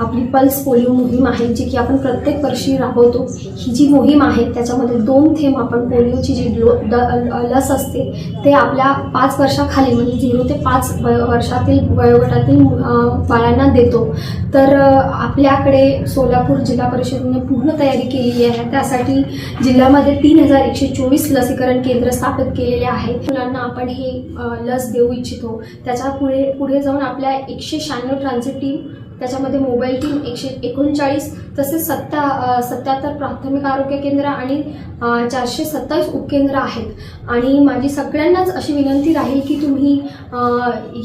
आपली pulse polio मोहीम आहे जी की आपण प्रत्येक वर्षी राबवतो. ही जी मोहीम आहे त्याच्यामध्ये दोन थेंब आपण पोलिओची जी लो ड लस असते ते आपल्या पाच वर्षाखाली म्हणजे झिरो ते पाच वर्षातील वयोगटातील बाळांना देतो. तर आपल्याकडे सोलापूर जिल्हा परिषदेने पूर्ण तयारी केलेली आहे. त्यासाठी जिल्ह्यामध्ये तीन हजार एकशे चोवीस लसीकरण केंद्र स्थापित केलेले आहेत मुलांना आपण हे लस देऊ इच्छितो. त्याच्या पुढे पुढे जाऊन आपल्या एकशे शहाण्णव ट्रान्झिट टीम त्याच्यामध्ये मोबाईल टीम एकशे एकोणचाळीस तसेच सत्ता सत्याहत्तर प्राथमिक आरोग्य केंद्र आणि चारशे सत्तावीस उपकेंद्र आहेत. आणि माझी सगळ्यांनाच अशी विनंती राहील की तुम्ही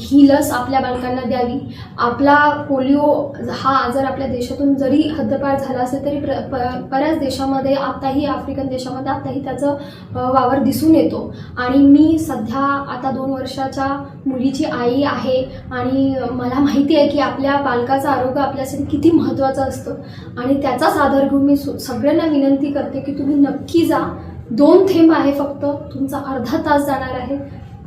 ही लस आपल्या बालकांना द्यावी. आपला पोलिओ हा आजार आपल्या देशातून जरी हद्दपार झाला असेल तरी प्र बऱ्याच देशामध्ये आताही आफ्रिकन देशामध्ये आताही त्याचं वावर दिसून येतो. आणि मी सध्या आता दोन वर्षाच्या मुलीची आई आहे आणि मला माहिती आहे की आपल्या बालकाचं आरोग्य आपल्या आपल्यासाठी किती महत्त्वाचं असतं. आणि त्याचाच आधार घेऊन मी सगळ्यांना विनंती करते की तुम्ही नक्की जा. दोन थेंब आहे फक्त. तुमचा अर्धा तास जाणार आहे.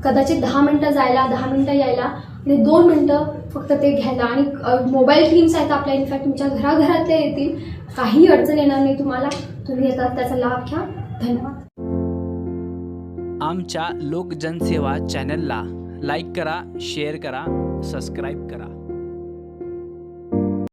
कदाचित दहा मिनटं जायला दहा मिनटं यायला. आणि दोन मिनटं फक्त ते घ्यायला. आणि मोबाईल टीम्स आहेत आपल्या. इनफॅक्ट तुमच्या घराघरातल्या येतील. काही अडचण येणार नाही तुम्हाला. तुम्ही येतात त्याचा लाभ घ्या. धन्यवाद. आमच्या लोकजनसेवा चॅनलला लाईक करा शेअर करा सबस्क्राईब करा.